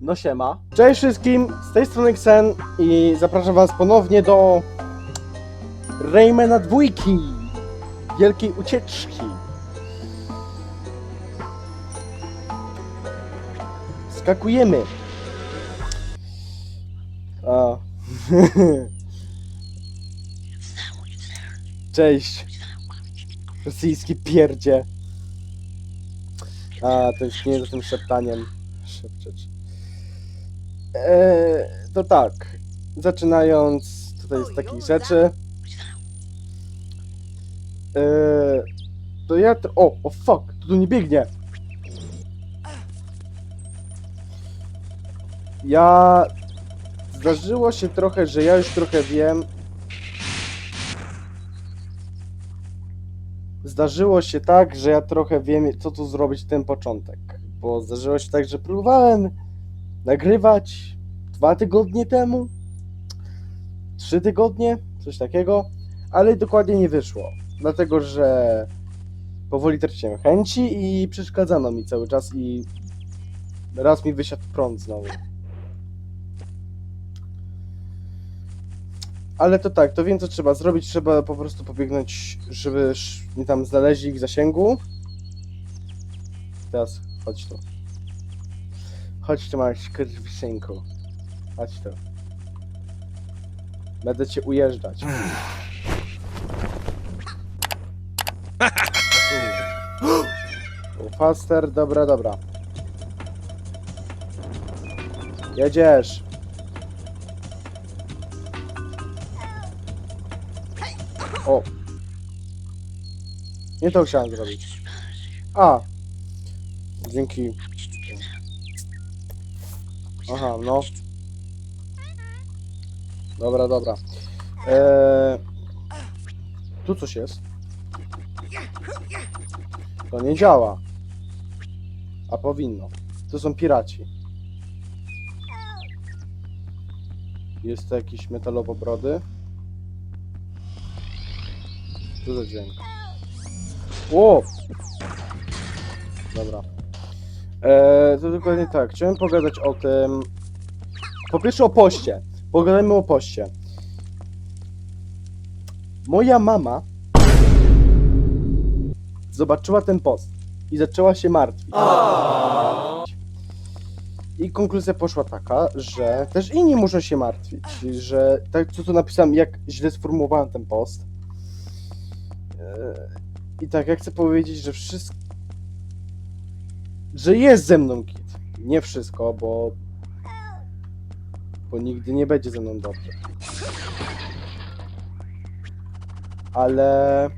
No siema. Cześć wszystkim, z tej strony Xen i zapraszam was ponownie do Raymana dwójki. Wielkiej ucieczki. Skakujemy. A. Cześć. Rosyjski pierdzie. A, to już nie jest tym szeptaniem. Szepczeć. Eee, to tak. Zaczynając tutaj z takich rzeczy. Eee, to ja. To, o, o fuck, to tu nie biegnie. Ja. Zdarzyło się trochę, że ja już trochę wiem. Zdarzyło się tak, że ja trochę wiem, co tu zrobić ten początek. Bo zdarzyło się tak, że próbowałem nagrywać dwa tygodnie temu, trzy tygodnie, coś takiego, ale dokładnie nie wyszło. Dlatego, że powoli traciłem chęci i przeszkadzano mi cały czas i raz mi wysiadł prąd znowu. Ale to tak, to wiem co trzeba zrobić, trzeba po prostu pobiegnąć, żeby mi tam znaleźli ich zasięgu. Teraz, chodź tu. Chodź tu, masz krwisynku. Chodź tu. Będę cię ujeżdżać. Faster, dobra, dobra. Jedziesz. O. Nie to chciałem zrobić. A. Dzięki. Aha, no. Dobra, dobra. Eee, tu coś jest. To nie działa. A powinno. To są piraci. Jest to jakiś metalowobrody. Co za dźwięk? O! Dobra. Eee, to dokładnie tak. Chciałem pogadać o tym. Po pierwsze o poście. Pogadajmy o poście. Moja mama zobaczyła ten post i zaczęła się martwić. I konkluzja poszła taka, że też inni muszą się martwić, że tak co tu napisałem, jak źle sformułowałem ten post. Eee, I tak, ja chcę powiedzieć, że wszystko. Że jest ze mną kit. Nie wszystko, bo. bo nigdy nie będzie ze mną dobrze. Ale.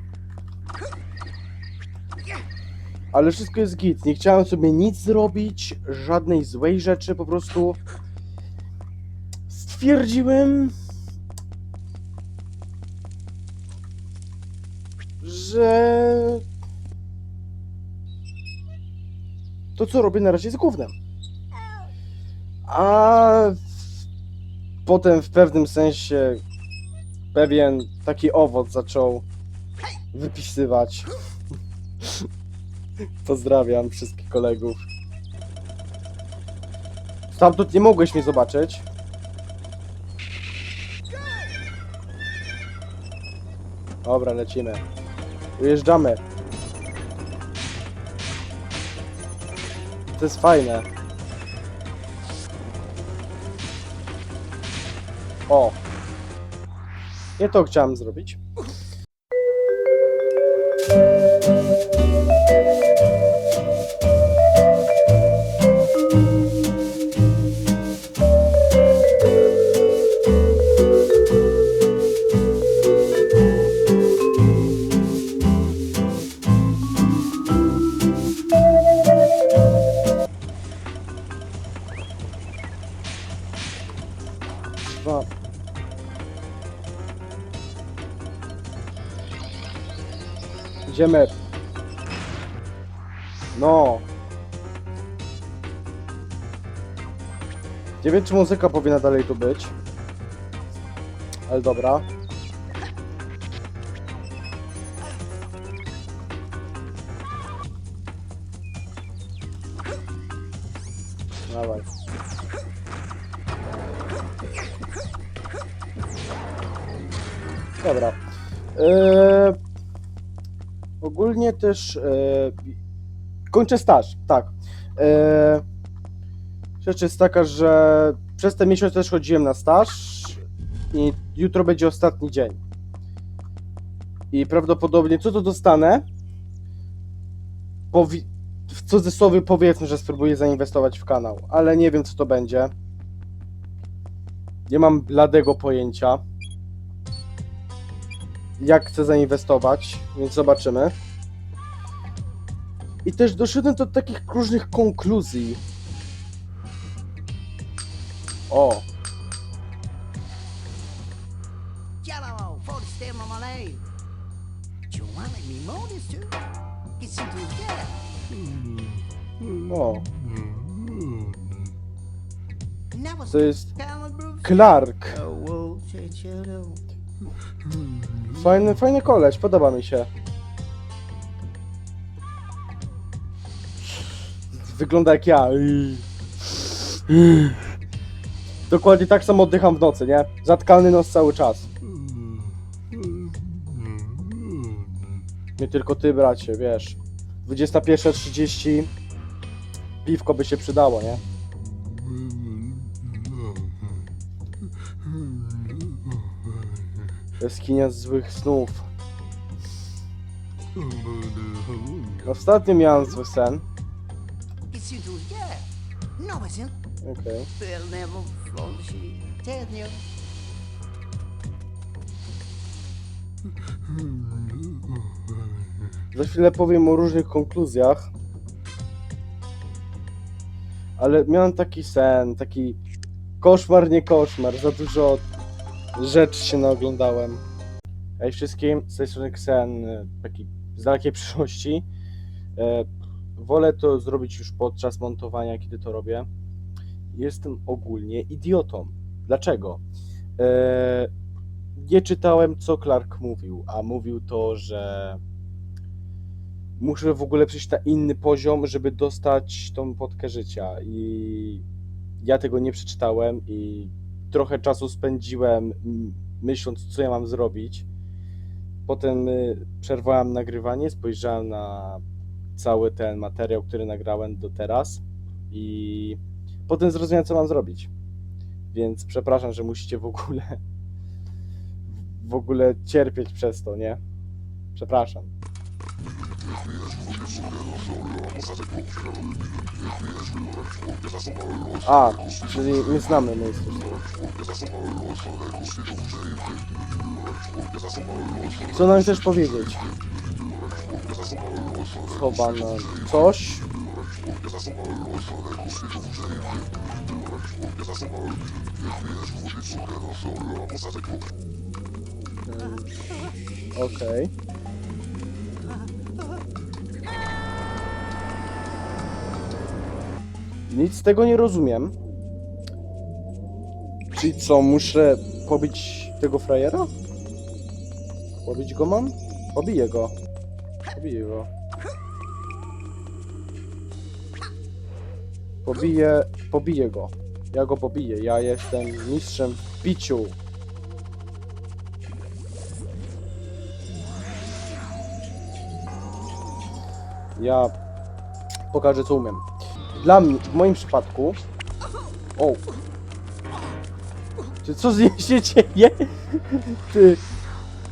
Ale wszystko jest git. Nie chciałem sobie nic zrobić, żadnej złej rzeczy, po prostu stwierdziłem, że to co robię na razie jest głównym. A potem w pewnym sensie pewien taki owoc zaczął wypisywać. Pozdrawiam wszystkich kolegów. Stamtąd nie mogłeś mnie zobaczyć. Dobra, lecimy. Ujeżdżamy. To jest fajne. O. Nie to chciałem zrobić. No. Nie wiem, czy muzyka powinna dalej tu być. Ale dobra. Też e, kończę staż, tak. E, rzecz jest taka, że przez ten miesiąc też chodziłem na staż i jutro będzie ostatni dzień. I prawdopodobnie co to dostanę? Powi- w cudzysłowie powiedzmy, że spróbuję zainwestować w kanał, ale nie wiem co to będzie. Nie mam bladego pojęcia jak chcę zainwestować, więc zobaczymy. I też doszedłem do takich różnych konkluzji. O, Jello, for the stem of my name. Do you want me more this too? Get some together. o, to jest. Clark. Oh. Fajny, fajny koleś, podoba mi się. Wygląda jak ja. Dokładnie tak samo oddycham w nocy, nie? Zatkany nos cały czas. Nie tylko ty, bracie, wiesz. 21.30 piwko by się przydało, nie? Jaskinia złych snów. Ostatnio miałem zły sen. Get some together. No, it's in. Okej. They'll never you. Za chwilę powiem o różnych konkluzjach. Ale miałem taki sen, taki koszmar, nie koszmar. Za dużo rzeczy się naoglądałem. Hej wszystkim, z tej strony Xen, e, taki z dalekiej przyszłości. Wolę to zrobić już podczas montowania, kiedy to robię. Jestem ogólnie idiotą. Dlaczego? E, nie czytałem, co Clark mówił, a mówił to, że muszę w ogóle przejść na inny poziom, żeby dostać tą potkę życia. I ja tego nie przeczytałem i trochę czasu spędziłem myśląc, co ja mam zrobić. Potem y, przerwałem nagrywanie, spojrzałem na cały ten materiał, który nagrałem do teraz i potem zrozumiałem, co mam zrobić. Więc przepraszam, że musicie w ogóle w ogóle cierpieć przez to, nie? Przepraszam. A, czyli my znamy miejsce. Co nam chcesz powiedzieć? Chowana coś? Mm, Okej. Nic z tego nie rozumiem. Czyli co, muszę pobić tego frajera? Pobić go mam? Pobiję go. Pobiję go. Pobiję, pobiję go. Ja go pobiję. Ja jestem mistrzem w biciu. Ja pokażę co umiem. Dla mnie, w moim przypadku... O! Ty co z nim się dzieje? Ty...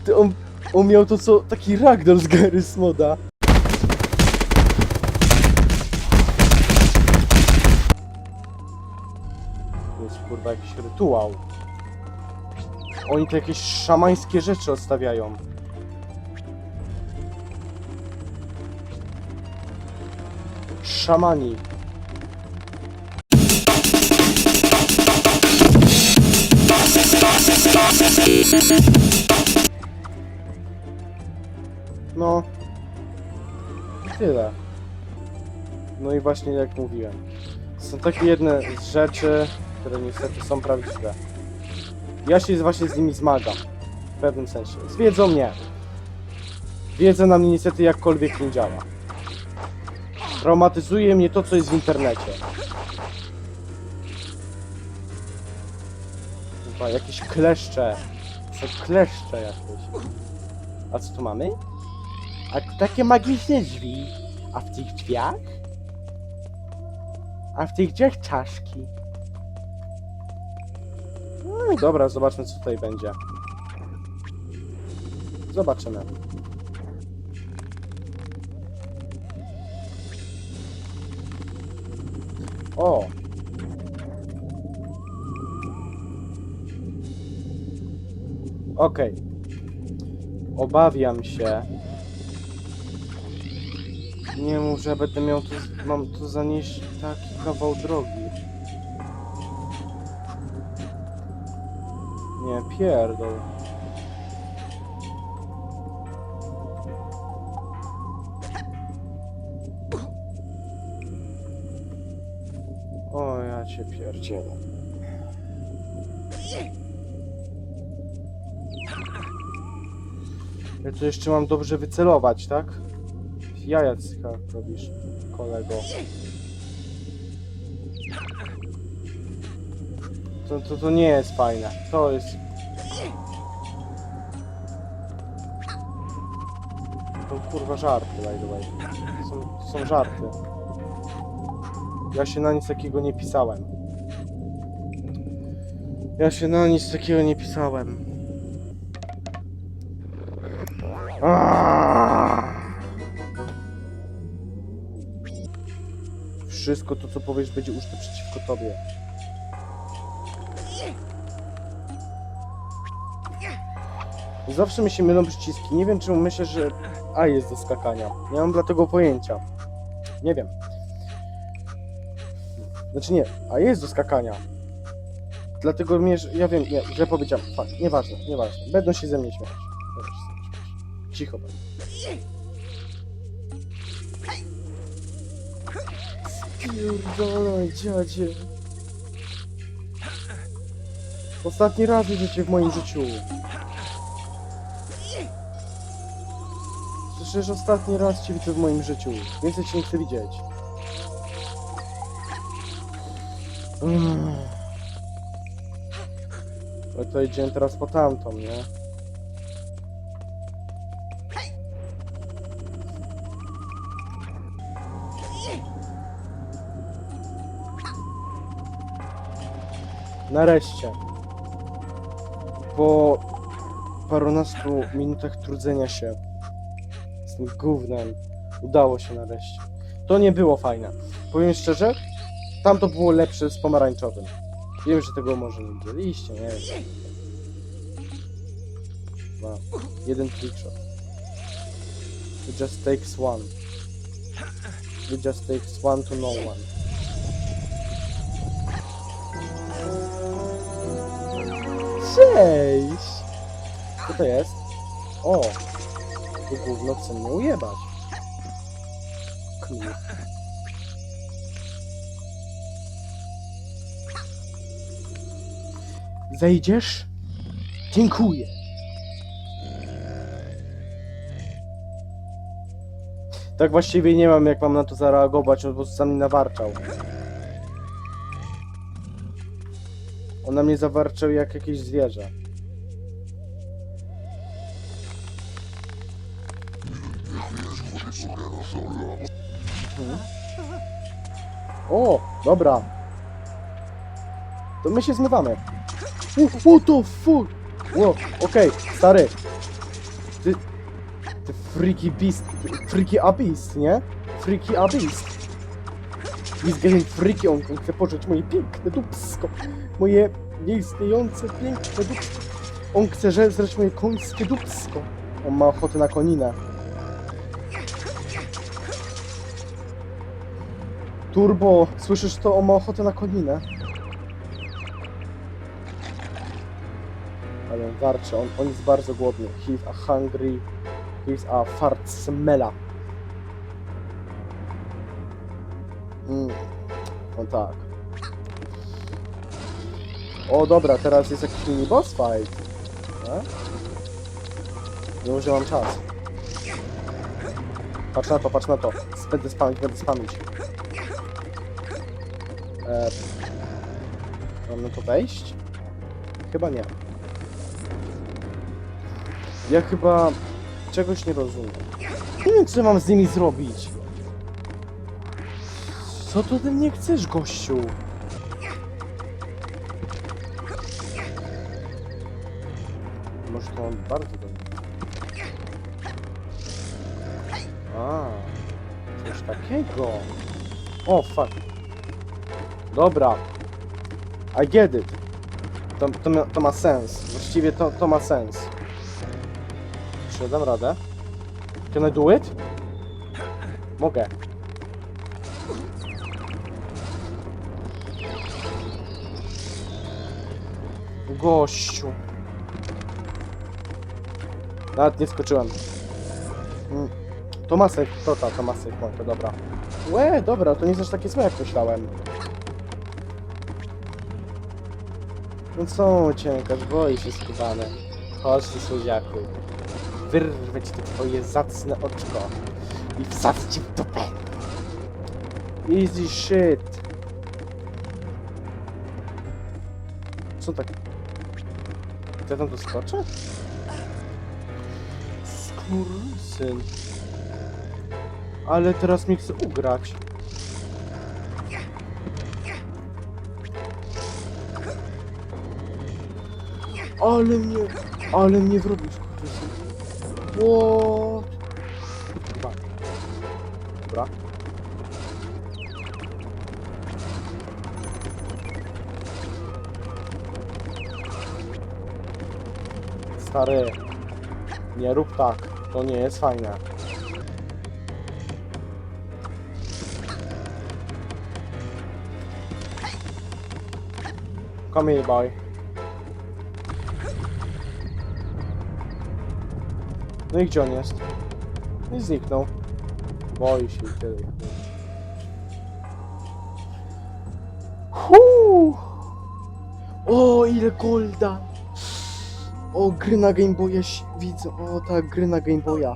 Ty on... On miał to co... Taki ragdoll z Gary Smoda. To jest kurwa jakiś rytuał. Oni tu jakieś szamańskie rzeczy odstawiają. Szamani. No. Tyle. No i właśnie jak mówiłem. Są takie jedne rzeczy, które niestety są prawdziwe. Ja się właśnie z nimi zmagam. W pewnym sensie. Zwiedzą mnie. Wiedza na mnie niestety jakkolwiek nie działa. Traumatyzuje mnie to, co jest w internecie. Chyba jakieś kleszcze, Są kleszcze jakieś. A co tu mamy? A tu takie magiczne drzwi. A w tych drzwiach? A w tych drzwiach czaszki. No dobra, zobaczmy co tutaj będzie. Zobaczymy. O! Okej. Obawiam się. Nie mów, że będę miał tu, mam tu zanieść taki kawał drogi. Nie, pierdol. O, ja cię pierdzielę. Ja tu jeszcze mam dobrze wycelować, tak? Jajacyka robisz, kolego. To, to, to nie jest fajne. To jest... To kurwa żarty, by the way. To są, to są żarty. Ja się na nic takiego nie pisałem. Ja się na nic takiego nie pisałem. Wszystko to, co powiesz, będzie użyte przeciwko tobie. Zawsze mi się mylą przyciski. Nie wiem, czemu myślę, że A jest do skakania. Nie mam dlatego pojęcia. Nie wiem. Znaczy nie, A jest do skakania. Dlatego mnie, ja wiem, nie, źle powiedziałem. Fakt, nieważne, nieważne. Będą się ze mnie śmiać. Cicho będę. Spierdolaj, dziadzie. Ostatni raz widzicie w moim życiu. Przecież ostatni raz cię widzę w moim życiu. Więcej cię nie chcę widzieć. Mm. No to idziemy teraz po tamtą, nie? Nareszcie. Po parunastu minutach trudzenia się z tym gównem udało się nareszcie. To nie było fajne. Powiem szczerze, tam to było lepsze z pomarańczowym. Wiem, że tego może nie widzieliście, nie wiem. Dwa. Jeden trickshot. It just takes one. It just takes one to no one. Cześć! Co to jest? O! To gówno chce mnie ujebać. Knur. Zejdziesz? Dziękuję. Tak właściwie nie mam jak mam na to zareagować, on sam mi nawarczał. On na mnie zawarczał jak jakieś zwierzę. Mhm. O, dobra. To my się zmywamy. What the fuck? O, okej, stary. Ty, ty freaky beast, freaky abyss, nie? Freaky abyss. He's getting freaky, on, chce pożyć moje piękne dupsko. Moje nieistniejące piękne dupsko. On chce żezreć moje końskie dupsko. On ma ochotę na koninę. Turbo, słyszysz to? On ma ochotę na koninę. Ale on warczy, on, on jest bardzo głodny. He's a hungry, he's a fart smella. Mm. No tak. O dobra, teraz jest jakiś mini boss fight. Nie używam czas. Patrz na to, patrz na to. Będę spamić, będę spamić. E, mam na to wejść? Chyba nie. Ja chyba czegoś nie rozumiem. Nie wiem, co mam z nimi zrobić. Co ty ode mnie chcesz, gościu? To on bardzo dobry. A, coś takiego. O, fuck. Dobra. I get it. To, to, ma- to ma sens. Właściwie to, to ma sens. Czy dam radę? Can I do it? Mogę. Gościu. Nawet nie skoczyłem. Mm. To ma safe, to ta, to ma safe point, to dobra. Łe, dobra, to nie jest aż takie złe jak myślałem. No co cienkasz, boi się skubane. Chodź ty słodziaku. Wyrwę ci to twoje zacne oczko i wsadzę ci w dupę. Easy shit. Co tak? Ja tam doskoczę? Skursyn. Ale teraz mi chce ugrać. Ale mnie, ale mnie wrobił skurwysyn. What? Chyba. Dobra. Stary, nie rób tak. To nie jest fajne. Come here, boy. No i gdzie on jest? I zniknął. Boi się i tyle. Huu! O, ile golda! O, gry na Game Boya widzę. O, tak, gry na Game Boya.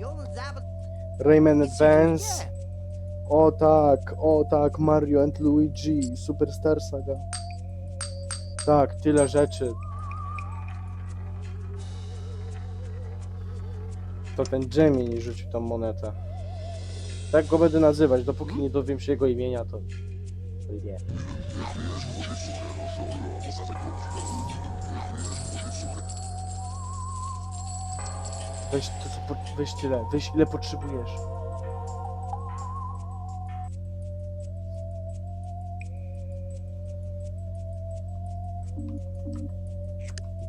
Rayman Advance. O tak, o tak, Mario and Luigi, Superstar Saga. Tak, tyle rzeczy. To ten Gemini rzucił tą monetę. Tak go będę nazywać, dopóki nie dowiem się jego imienia, to... to nie. Weź to co, po- weź tyle, weź ile potrzebujesz.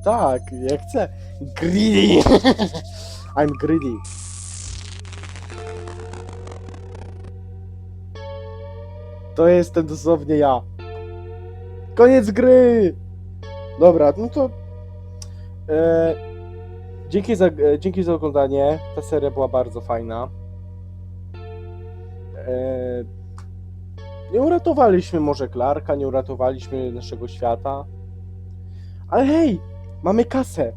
Tak, ja chcę. Greedy! I'm greedy. To jestem dosłownie ja. Koniec gry! Dobra, no to... E, dzięki, za, e, dzięki za oglądanie. Ta seria była bardzo fajna. E, nie uratowaliśmy może Clarka, nie uratowaliśmy naszego świata. Ale hej! Mamy kasę!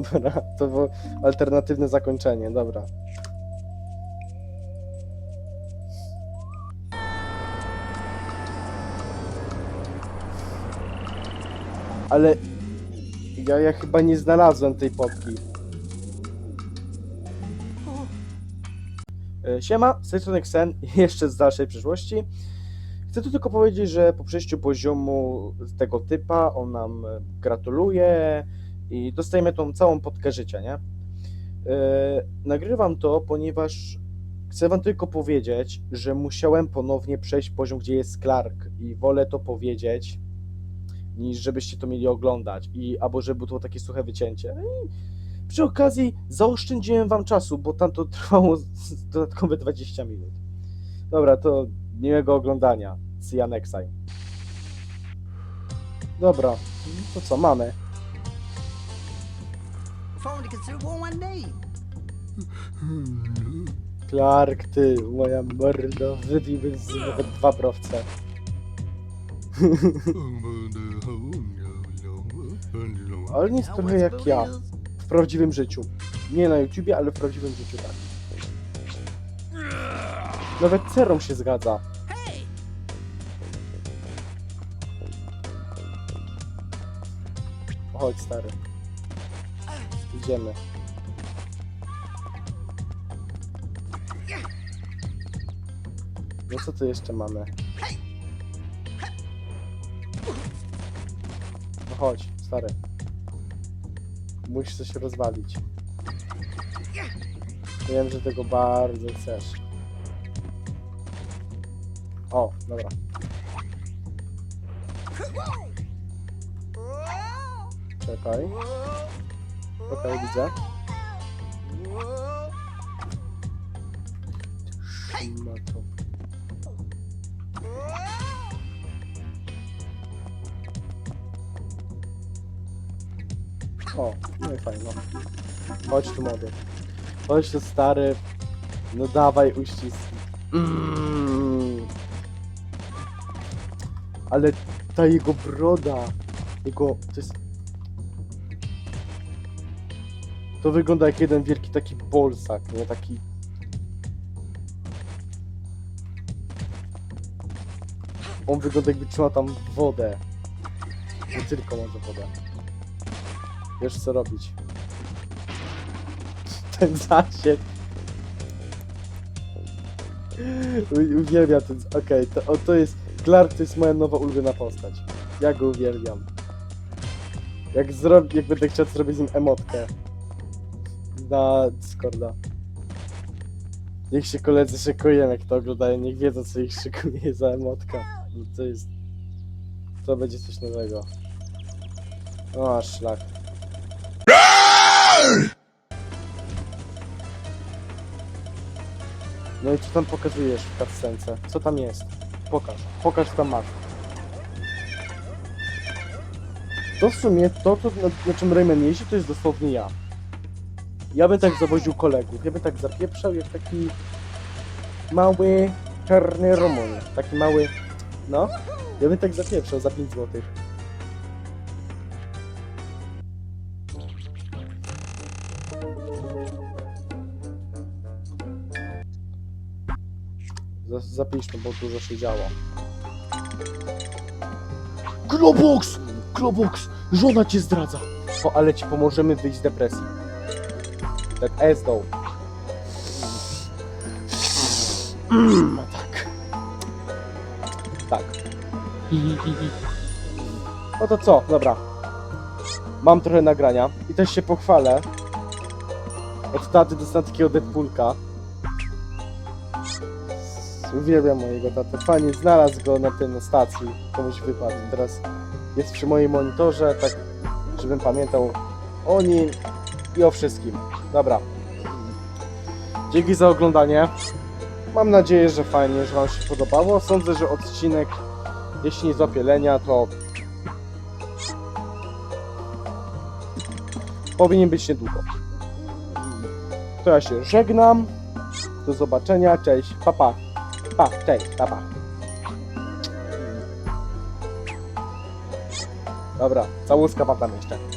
Dobra, to było alternatywne zakończenie, dobra. Ale ja, ja chyba nie znalazłem tej potki. E, Siema, z tej jeszcze z dalszej przyszłości. Chcę tu tylko powiedzieć, że po przejściu poziomu tego typa on nam gratuluje, i dostajemy tą całą potkę życia, nie? Yy, nagrywam to, ponieważ chcę wam tylko powiedzieć, że musiałem ponownie przejść poziom, gdzie jest Clark i wolę to powiedzieć, niż żebyście to mieli oglądać i albo żeby było takie suche wycięcie. I przy okazji zaoszczędziłem wam czasu, bo tam to trwało dodatkowe 20 minut. Dobra, to miłego oglądania. See ya next time. Dobra, to co, mamy. If only could through one one day. Clark, ty, moja mordo, wybiłbym z nawet dwa browce. Ale on jest trochę jak ja. W prawdziwym życiu. Nie na YouTubie, ale w prawdziwym życiu tak. Nawet Cerom się zgadza. Chodź, stary. Idziemy. No co tu jeszcze mamy? No chodź, stary. Musisz coś rozwalić. Wiem, że tego bardzo chcesz. O, dobra. Czekaj. Okej, widzę. Szmato. O, no i fajno. Chodź tu młody. Chodź tu stary. No dawaj uścisk. Mm. Ale ta jego broda, jego, to jest... To wygląda jak jeden wielki taki bolsak, nie? Taki... On wygląda jakby trzymał tam wodę. Nie tylko może wodę. Wiesz co robić. Ten zasięg. Uwielbiam ten... Okej, to, o, to jest... Clark to jest moja nowa ulubiona postać. Ja go uwielbiam. Jak, zrob... jak będę chciał zrobić z nim emotkę. Na Discorda. Niech się koledzy szykują, jak to oglądają. Niech wiedzą, co ich szykuje za emotka. No To jest... To będzie coś nowego. O, szlak. No i co tam pokazujesz w cutscence? Co tam jest? Pokaż. Pokaż, co tam masz. To w sumie, to, to na, na czym Rayman jeździ, to jest dosłownie ja. Ja bym tak zawoził kolegów. Ja bym tak zapieprzał jak taki mały czarny Romun. Taki mały, no. Ja bym tak zapieprzał za 5 złotych. Za- Zapiszmy, bo dużo się działo. Globox! Globox! Żona cię zdradza! O, ale ci pomożemy wyjść z depresji. Tak, doł. Mm, tak. Tak. No to co? Dobra. Mam trochę nagrania i też się pochwalę. Od taty dostałem takiego Deadpoolka. Uwielbiam mojego tatę. Fajnie znalazł go na tym na stacji. Komuś wypadł. Teraz jest przy moim monitorze, tak żebym pamiętał o nim i o wszystkim. Dobra. Dzięki za oglądanie. Mam nadzieję, że fajnie, że Wam się podobało. Sądzę, że odcinek, jeśli nie złapie lenia, to powinien być niedługo. To ja się żegnam. Do zobaczenia. Cześć. Pa, pa. Cześć. Pa, pa. Dobra, całuska wam tam jeszcze.